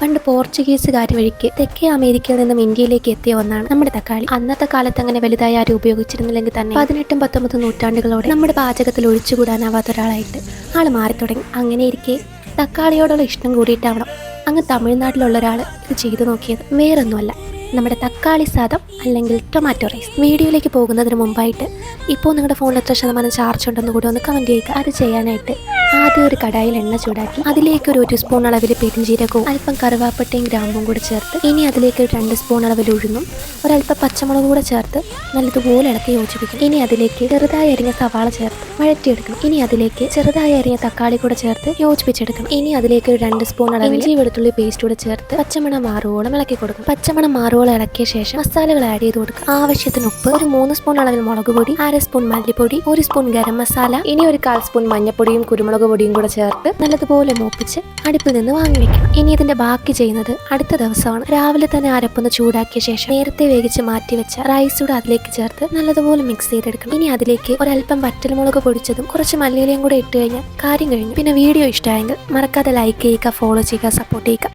പണ്ട് പോർച്ചുഗീസുകാർ വഴിക്ക് തെക്കേ അമേരിക്കയിൽ നിന്നും ഇന്ത്യയിലേക്ക് എത്തിയ ഒന്നാണ് നമ്മുടെ തക്കാളി. അന്നത്തെ കാലത്ത് അങ്ങനെ വലുതായി ആരും ഉപയോഗിച്ചിരുന്നില്ലെങ്കിൽ തന്നെ പതിനെട്ടും പത്തൊമ്പതും നൂറ്റാണ്ടുകളോടെ നമ്മുടെ പാചകത്തിൽ ഒഴിച്ചുകൂടാനാവാത്ത ഒരാളായിട്ട് ആൾ മാറി തുടങ്ങി. അങ്ങനെ ഇരിക്കെ തക്കാളിയോടുള്ള ഇഷ്ടം കൂടിയിട്ടാവണം അങ്ങ് തമിഴ്നാട്ടിലുള്ള ഒരാൾ ഇത് ചെയ്തു നോക്കിയത്. വേറൊന്നുമല്ല. നമ്മുടെ തക്കാളി സാദം അല്ലെങ്കിൽ ടൊമാറ്റോ റൈസ് വീഡിയോയിലേക്ക് പോകുന്നതിന് മുമ്പായിട്ട് ഇപ്പോൾ നിങ്ങളുടെ ഫോണിൽ എത്ര ശതമാനം ചാർജ് ഉണ്ടെന്ന് കൂടി ഒന്ന് കമന്റ് ചെയ്യുക. അത് ചെയ്യാനായിട്ട് ആദ്യം ഒരു കടായിൽ എണ്ണ ചൂടാക്കി അതിലേക്ക് ഒരു ഒരു സ്പൂൺ അളവിൽ പെരിഞ്ചീരകവും അല്പം കറുവാപ്പട്ടയും ഗ്രാമ്പും കൂടി ചേർത്ത് ഇനി അതിലേക്ക് ഒരു രണ്ട് സ്പൂൺ അളവിൽ ഉഴുന്നും ഒരല്പം പച്ചമുളക് കൂടെ ചേർത്ത് നല്ലതുപോലെ ഇളക്കി യോജിപ്പിക്കും. ഇനി അതിലേക്ക് ചെറുതായി അരിഞ്ഞ സവാള ചേർത്ത് വഴറ്റിയെടുക്കണം. ഇനി അതിലേക്ക് ചെറുതായി അരിഞ്ഞ തക്കാളി കൂടെ ചേർത്ത് യോജിപ്പിച്ചെടുക്കണം. ഇനി അതിലേക്ക് ഒരു രണ്ട് സ്പൂൺ അളവിൽ ഇഞ്ചി വെളുത്തുള്ളി പേസ്റ്റ് കൂടെ ചേർത്ത് പച്ചമണം മാറുവോളം ഇളക്കി കൊടുക്കും പച്ചമണം മാറുവോളം ഇളക്കിയ ശേഷം മസാലകൾ ആഡ് ചെയ്ത് കൊടുക്കുക. ആവശ്യത്തിന് ഉപ്പ് ഒരു മൂന്ന് സ്പൂൺ അളവിൽ മുളക് പൊടി അര സ്പൂൺ മല്ലിപ്പൊടി ഒരു സ്പൂൺ ഗരം മസാല ഇനി ഒരു കാൽ സ്പൂൺ മഞ്ഞപ്പൊടിയും കുരുമുളക് പൊടിയും കൂടെ ചേർത്ത് നല്ലതുപോലെ മൂപ്പിച്ച് അടുപ്പിൽ നിന്ന് വാങ്ങി വെക്കണം ഇനി ഇതിന്റെ ബാക്കി ചെയ്യുന്നത് അടുത്ത ദിവസമാണ്. രാവിലെ തന്നെ അരപ്പൊന്ന് ചൂടാക്കിയ ശേഷം നേരത്തെ വേവിച്ച് മാറ്റി വെച്ച റൈസ് കൂടെ അതിലേക്ക് ചേർത്ത് നല്ലതുപോലെ മിക്സ് ചെയ്തെടുക്കണം. ഇനി അതിലേക്ക് ഒരല്പം വറ്റൽമുളക് പൊടിച്ചതും കുറച്ച് മല്ലിയിലയും കൂടെ ഇട്ട് കഴിഞ്ഞാൽ കാര്യം കഴിഞ്ഞു. പിന്നെ വീഡിയോ ഇഷ്ടമായെങ്കിൽ മറക്കാതെ ലൈക്ക് ചെയ്യുക ഫോളോ ചെയ്യുക സപ്പോർട്ട് ചെയ്യുക.